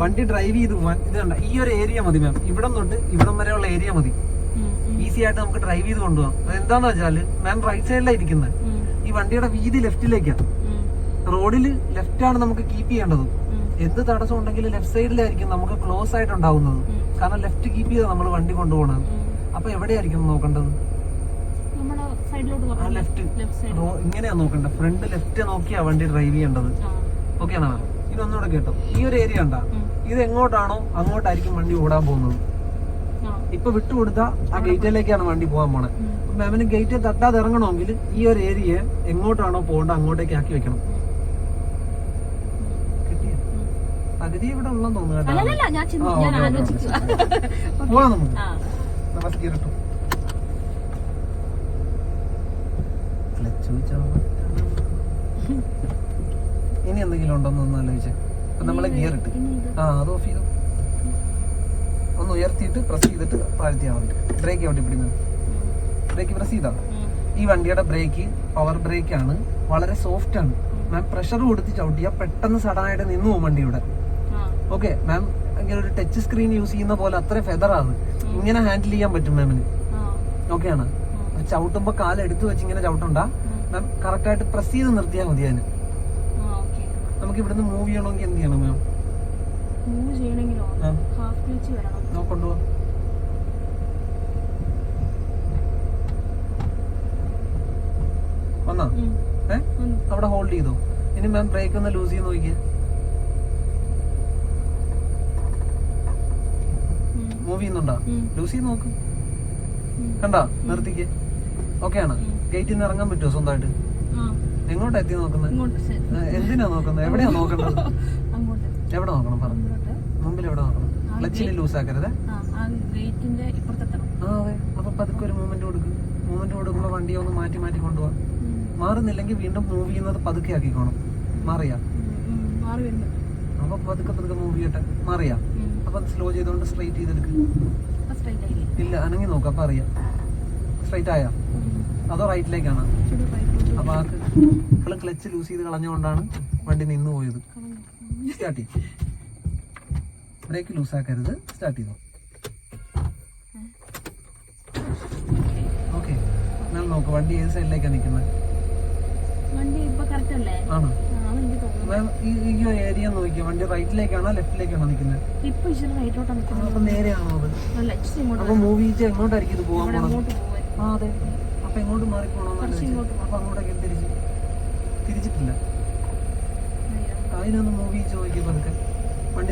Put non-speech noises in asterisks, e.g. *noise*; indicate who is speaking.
Speaker 1: വണ്ടി ഡ്രൈവ് ചെയ്ത് പോവാൻ ഇത് കണ്ട ഈ ഒരു ഏരിയ മതി മാം ഇവിടം തൊട്ട് ഇവിടം വരെയുള്ള ഏരിയ മതി. ഈസി ആയിട്ട് നമുക്ക് ഡ്രൈവ് ചെയ്ത് കൊണ്ടുപോകാം അതെന്താന്ന് വെച്ചാൽ മാം റൈറ്റ് സൈഡിലാണ് ഇരിക്കുന്നത് ഈ വണ്ടിയുടെ വീതി ലെഫ്റ്റിലേക്കാണ് റോഡിൽ ലെഫ്റ്റാണ് നമുക്ക് കീപ്പ് ചെയ്യേണ്ടത്. എന്ത് തടസ്സം ഉണ്ടെങ്കിലും ലെഫ്റ്റ് സൈഡിലായിരിക്കും നമുക്ക് ക്ലോസ് ആയിട്ട് ഉണ്ടാവുന്നത്. കാരണം ലെഫ്റ്റ് കീപ്പ് ചെയ്താൽ നമ്മൾ വണ്ടി കൊണ്ടുപോകണം
Speaker 2: ഉം.
Speaker 1: അപ്പൊ എവിടെയായിരിക്കും നോക്കേണ്ടത്? ലെഫ്റ്റ് ഇങ്ങനെയാ നോക്കണ്ടത് ഫ്രണ്ട് ലെഫ്റ്റ് നോക്കിയാ വണ്ടി ഡ്രൈവ് ചെയ്യേണ്ടത്. ഓക്കെ ആണോ ഇനി ഒന്നുകൂടെ കേട്ടോ. ഈ ഒരു ഏരിയ ഉണ്ടാ ഇത് എങ്ങോട്ടാണോ അങ്ങോട്ടായിരിക്കും വണ്ടി ഓടാൻ പോകുന്നത്. ഇപ്പൊ വിട്ടുകൊടുത്ത ആ ഗേറ്റിലേക്കാണ് വണ്ടി പോകാൻ പോണേ. മാമിന് ഗേറ്റ് തട്ടാതെ ഇറങ്ങണമെങ്കിൽ ഈ ഒരു ഏരിയ എങ്ങോട്ടാണോ പോകേണ്ടത് അങ്ങോട്ടേക്ക് ആക്കി വെക്കണം. പകുതി ഇവിടെ ഉള്ളെന്ന് തോന്നുന്നു പോവാം നമുക്ക്. ഇട്ടു. ക്ലച്ച് *laughs* ഇനി എന്തെങ്കിലും ഉണ്ടോ എന്ന് ആലോചിച്ചേ. ഇപ്പൊ നമ്മളെ ഗിയർ ഇട്ട്. ആ അത് ഓഫ് ചെയ്തു. ഒന്ന് ഉയർത്തിയിട്ട് പ്രസ് ചെയ്തിട്ട് താഴ്ത്തിയാൽ മതി ബ്രേക്ക് എവിടെ പിടിക്കുന്നത്? ബ്രേക്ക് പ്രസ് ചെയ്താ? ഈ വണ്ടിയുടെ ബ്രേക്ക് പവർ ബ്രേക്ക് ആണ്. വളരെ സോഫ്റ്റ് ആണ്. മാം പ്രഷർ കൊടുത്ത് ചവിട്ടിയാൽ പെട്ടെന്ന് സഡൻ ആയിട്ട് നിന്നു പോകും വണ്ടിയുടെ. ഓക്കെ മാം ഇങ്ങനെ ഒരു ടച്ച് സ്ക്രീൻ യൂസ് ചെയ്യുന്ന പോലെ അത്ര ഫെദറാണ് ഇങ്ങനെ ഹാൻഡിൽ ചെയ്യാൻ പറ്റും മാമിന്
Speaker 2: ഓക്കെയാണ്
Speaker 1: ഓക്കെ ആണ്?
Speaker 2: ഉം,
Speaker 1: ചവിട്ടുമ്പോ എടുത്തു വെച്ച് ഇങ്ങനെ ചവിട്ടണ്ട. മാം കറക്റ്റായിട്ട് പ്രസ് ചെയ്ത് നിർത്തിയാൽ മതി അതിന്. നമുക്ക് ഇവിടുന്ന് മൂവ് ചെയ്യണമെങ്കിൽ എന്ത് ചെയ്യണം മാം
Speaker 2: മൂവ് ചെയ്യണമെങ്കിലോ. ഹാഫ് ക്ലച്ച് വരണം.
Speaker 1: നോക്കൊണ്ടുപോ വന്നാ? ഏ? അവിടെ ഹോൾഡ് ചെയ്തോ. ഇനി മാം ബ്രേക്ക് ഒന്ന് ലൂസ് ചെയ്ത് നോക്കിയേ. മൂവ് ചെയ്യുന്നുണ്ടോ? ലൂസ് ചെയ്ത് നോക്ക്. കണ്ടാ? നിർത്തിക്ക്. ഓക്കെ ആണ്. ഗേറ്റിൽ നിന്ന് ഇറങ്ങാൻ പറ്റുമോ സ്വന്തമായിട്ട്? എങ്ങോട്ടാ എത്തി നോക്കുന്നത്. എന്തിനാ നോക്കുന്നത് എവിടെയാ നോക്കുന്നത്
Speaker 2: അങ്ങോട്ട്.
Speaker 1: എവിടെ നോക്കണം പറഞ്ഞു? മുമ്പിൽ എവിടെ നോക്കണം? ക്ലച്ചിൽ ലൂസ് ആക്കരുത് അതെ. അപ്പൊ പതുക്കെ ഒരു മൂവ്മെന്റ് കൊടുക്കും. മൂവ്മെന്റ് കൊടുക്കുമ്പോ വണ്ടിയെ ഒന്ന് മാറ്റി മാറ്റി കൊണ്ടുപോവാ. മാറുന്നില്ലെങ്കിൽ വീണ്ടും മൂവ് ചെയ്യുന്നത് പതുക്കെ ആക്കിക്കോണം. മാറിയാ. അപ്പൊ പതുക്കെ പതുക്കെ മൂവ് ചെയ്യട്ടെ. മാറിയാ. അപ്പൊ സ്ലോ ചെയ്തോണ്ട് സ്ട്രൈറ്റ് ചെയ്തെടുക്ക്? ഇല്ല അനങ്ങി നോക്കാം അപ്പൊ അറിയാം. സ്ട്രൈറ്റ് ആയാ. അതോ റൈറ്റിലേക്കാണ്
Speaker 2: ഇച്ചിരി right
Speaker 1: അപ്പൊ ആക്ക് ഇപ്പോഴും ക്ലച്ച് ലൂസ് ചെയ്ത് കളഞ്ഞുകൊണ്ടാണ് വണ്ടി നിന്ന് പോയത്. സ്റ്റാർട്ട് ചെയ്തു ബ്രേക്ക് ലൂസ് ആക്കരുത്. സ്റ്റാർട്ട് ചെയ്തു. ഓക്കെ എന്നാൽ നോക്ക് വണ്ടി ഏത് സൈഡിലേക്കാണ് നിൽക്കുന്നത് ആണോ?
Speaker 2: ആ,
Speaker 1: മാം ഈ ഏരിയ നോക്കിയോ വണ്ടി റൈറ്റിലേക്കാണോ ലെഫ്റ്റിലേക്കാണോ നിൽക്കുന്നത് അപ്പൊ നേരെയാണോ അത്? അപ്പൊ മൂവ് ചെയ്ത് എങ്ങോട്ടായിരിക്കും ഇത് പോകാൻ പോണത്? ആ അതെ. അപ്പൊ
Speaker 2: ഇങ്ങോട്ട്
Speaker 1: അപ്പൊ അങ്ങോട്ടേക്ക് തിരിച്ച്? തിരിച്ചിട്ടില്ല. അതിനൊന്ന് മൂവി ചോദിക്കും പതുക്കെ.